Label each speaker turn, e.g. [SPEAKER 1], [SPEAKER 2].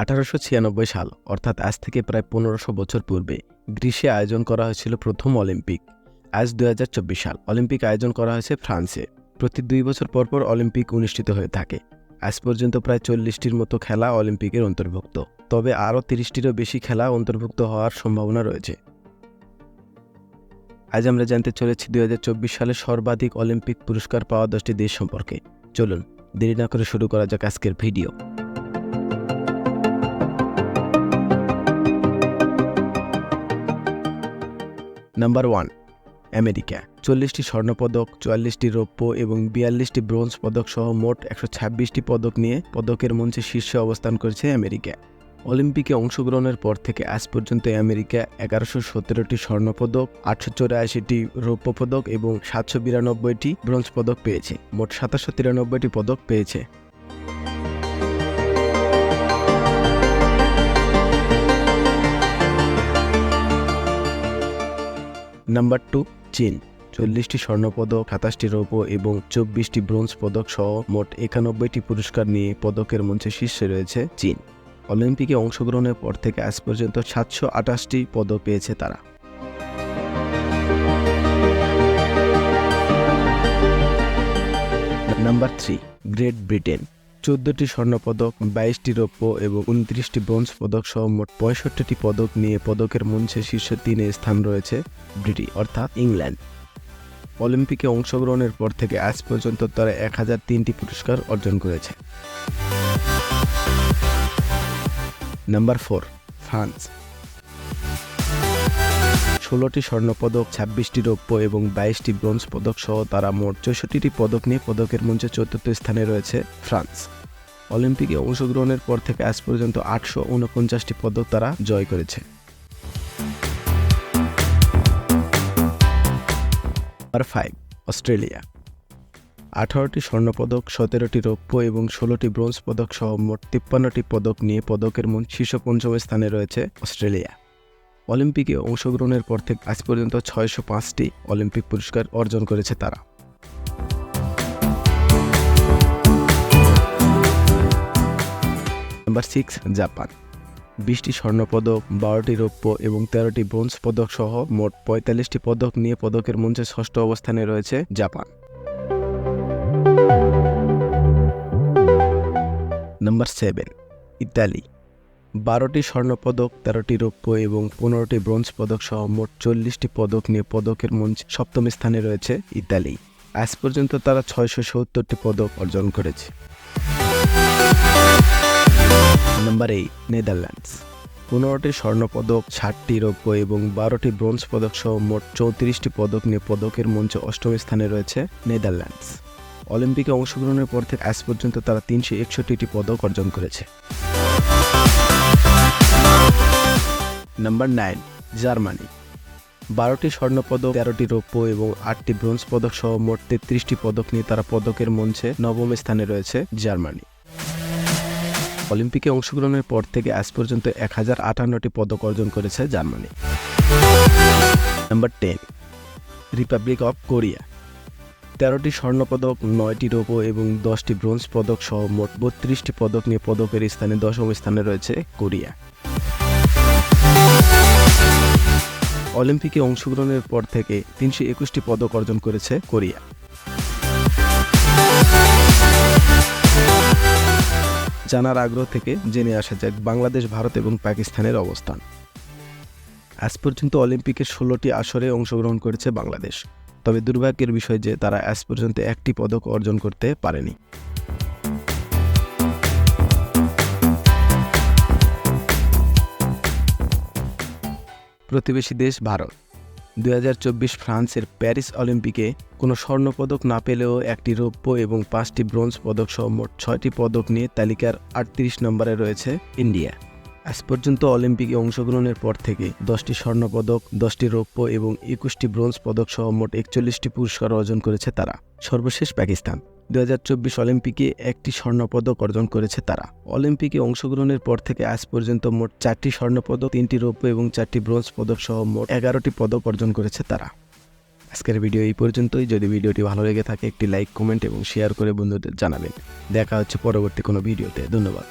[SPEAKER 1] আঠারোশো ছিয়ানব্বই সাল, অর্থাৎ আজ থেকে প্রায় পনেরোশো বছর পূর্বে, গ্রীষ্মে আয়োজন করা হয়েছিল প্রথম অলিম্পিক। আজ দু হাজার চব্বিশ সাল, অলিম্পিক আয়োজন করা হয়েছে ফ্রান্সে। প্রতি দুই বছর পর পর অলিম্পিক অনুষ্ঠিত হয়ে থাকে। আজ পর্যন্ত প্রায় চল্লিশটির মতো খেলা অলিম্পিকের অন্তর্ভুক্ত। তবে আরও তিরিশটিরও বেশি খেলা অন্তর্ভুক্ত হওয়ার সম্ভাবনা রয়েছে। আজ আমরা জানতে চলেছি দুই হাজার চব্বিশ সালে সর্বাধিক অলিম্পিক পুরস্কার পাওয়া দশটি দেশ সম্পর্কে। চলুন, দেরি না করে শুরু করা যাক আজকের ভিডিও। নাম্বার ওয়ান আমেরিকা চল্লিশটি স্বর্ণপদক, চুয়াল্লিশটি রৌপ্য এবং বিয়াল্লিশটি ব্রোঞ্জ পদক সহ মোট একশো ছাব্বিশটি পদক নিয়ে পদকের মঞ্চে শীর্ষে অবস্থান করেছে আমেরিকা অলিম্পিকে অংশগ্রহণের পর থেকে আজ পর্যন্ত আমেরিকা এগারোশো সতেরোটি স্বর্ণপদক, আটশো চৌরাশিটি রৌপ্য পদক এবং সাতশো বিরানব্বইটি ব্রোঞ্জ পদক পেয়েছে। মোট সাতাশশো তিরানব্বইটি পদক পেয়েছে। নাম্বার টু চীন চল্লিশটি স্বর্ণপদক, সাতাশটি রৌপ্য এবং চব্বিশটি ব্রোঞ্জ পদক সহ মোট একানব্বইটি পুরস্কার নিয়ে পদকের মঞ্চে শীর্ষে রয়েছে চীন। অলিম্পিকে অংশগ্রহণের পর থেকে আজ পর্যন্ত সাতশো আঠাশটি পদক পেয়েছে তারা। নাম্বার থ্রি গ্রেট ব্রিটেন চোদ্দটি স্বর্ণপদক, বাইশটি রৌপ্য এবং উনত্রিশটি ব্রোঞ্জ পদক সহ মোট পঁয়ষট্টিটি পদক নিয়ে পদকের মঞ্চে শীর্ষ তিনে স্থান রয়েছে ব্রিটি, অর্থাৎ ইংল্যান্ড। অলিম্পিকে অংশগ্রহণের পর থেকে আজ পর্যন্ত তারা এক হাজার তিনটি পুরস্কার অর্জন করেছে। Number four, France. ষোলোটি স্বর্ণপদক, ছাব্বিশটি রৌপ্য এবং বাইশটি ব্রোঞ্জ পদক সহ তারা মোট চৌষট্টিটি পদক নিয়ে পদকের মঞ্চে চতুর্থ স্থানে রয়েছে ফ্রান্স। অলিম্পিকে অংশগ্রহণের পর থেকে আজ পর্যন্ত আটশো উনপঞ্চাশটি পদক তারা জয় করেছে। Number five Australia. আঠারোটি স্বর্ণপদক, সতেরোটি রৌপ্য এবং ষোলোটি ব্রোঞ্জ পদক সহ মোট তিপ্পান্নটি পদক নিয়ে পদকের মন শীর্ষ পঞ্চম স্থানে রয়েছে অস্ট্রেলিয়া। অলিম্পিকে অংশগ্রহণের পর থেকে আজ পর্যন্ত ছয়শো পাঁচটি অলিম্পিক পুরস্কার অর্জন করেছে তারা। Number six Japan. বিশটি স্বর্ণপদক, বারোটি রৌপ্য এবং তেরোটি ব্রোঞ্জ পদক সহ মোট পঁয়তাল্লিশটি পদক নিয়ে পদকের মঞ্চে ষষ্ঠ অবস্থানে রয়েছে জাপান। Number seven Italy. বারোটি স্বর্ণপদক, তেরোটি রৌপ্য এবং পনেরোটি ব্রোঞ্জ পদক সহ মোট চল্লিশটি পদক নিয়ে পদকের মঞ্চ সপ্তম স্থানে রয়েছে ইতালি। আজ পর্যন্ত তারা ছয়শো সত্তরটি পদক অর্জন করেছে। Number eight Netherlands. পনেরোটি স্বর্ণপদক, ষাটটি রৌপ্য এবং বারোটি ব্রোঞ্জ পদক সহ মোট চৌত্রিশটি পদক নিয়ে পদকের মঞ্চে অষ্টম স্থানে রয়েছে নেদারল্যান্ডস। অলিম্পিকে অংশগ্রহণের পর থেকে আজ পর্যন্ত তারা তিনশো একষট্টিটি পদক অর্জন করেছে। নাম্বার নাইন জার্মানি বারোটি স্বর্ণপদক, তেরোটি রৌপ্য এবং আটটি ব্রোঞ্জ পদক সহ মোট তেত্রিশটি পদক নিয়ে তারা পদকের মঞ্চে নবম স্থানে রয়েছে জার্মানি। অলিম্পিকে অংশগ্রহণের পর থেকে আজ পর্যন্ত এক হাজার আটান্নটি পদক অর্জন করেছে Germany. Number ten Republic of Korea তেরোটি স্বর্ণপদক, নয়টি রৌপ্য এবং দশটি ব্রোঞ্জ পদক সহ মোট বত্রিশটি পদক নিয়ে পদকের স্থানে দশম স্থানে রয়েছে কোরিয়া। অলিম্পিকে অংশগ্রহণের পর থেকে তিনশো একুশটি পদক অর্জন করেছে কোরিয়া। জানার আগ্রহ থেকে জেনে আসা যাক বাংলাদেশ, ভারত এবং পাকিস্তানের অবস্থান। আজ পর্যন্ত অলিম্পিকের ষোলোটি আসরে অংশগ্রহণ করেছে বাংলাদেশ, তবে দুর্ভাগ্যের বিষয় যে তারা আজ পর্যন্ত একটি পদক অর্জন করতে পারেনি। প্রতিবেশী দেশ ভারত। দু হাজার চব্বিশ ফ্রান্সের প্যারিস অলিম্পিকে কোনো স্বর্ণপদক না পেলেও একটি রৌপ্য এবং পাঁচটি ব্রোঞ্জ পদক সহ মোট ছয়টি পদক নিয়ে তালিকার আটত্রিশ নম্বরে রয়েছে ইন্ডিয়া। আজ পর্যন্ত অলিম্পিকে অংশগ্রহণের পর থেকে দশটি স্বর্ণপদক, দশটি রৌপ্য এবং একুশটি ব্রোঞ্জ পদক সহ মোট একচল্লিশটি পুরস্কার অর্জন করেছে তারা। সর্বশেষ পাকিস্তান। দু হাজার চব্বিশ অলিম্পিকে একটি স্বর্ণপদক অর্জন করেছে তারা। অলিম্পিকে অংশগ্রহণের পর থেকে আজ পর্যন্ত মোট চারটি স্বর্ণপদক, তিনটি রৌপ্য এবং চারটি ব্রোঞ্জ পদক সহ মোট এগারোটি পদক অর্জন করেছে তারা। আজকের ভিডিও এই পর্যন্তই। যদি ভিডিওটি ভালো লেগে থাকে, একটি লাইক, কমেন্ট এবং শেয়ার করে বন্ধুদের জানাবেন। দেখা হচ্ছে পরবর্তী কোনো ভিডিওতে। ধন্যবাদ।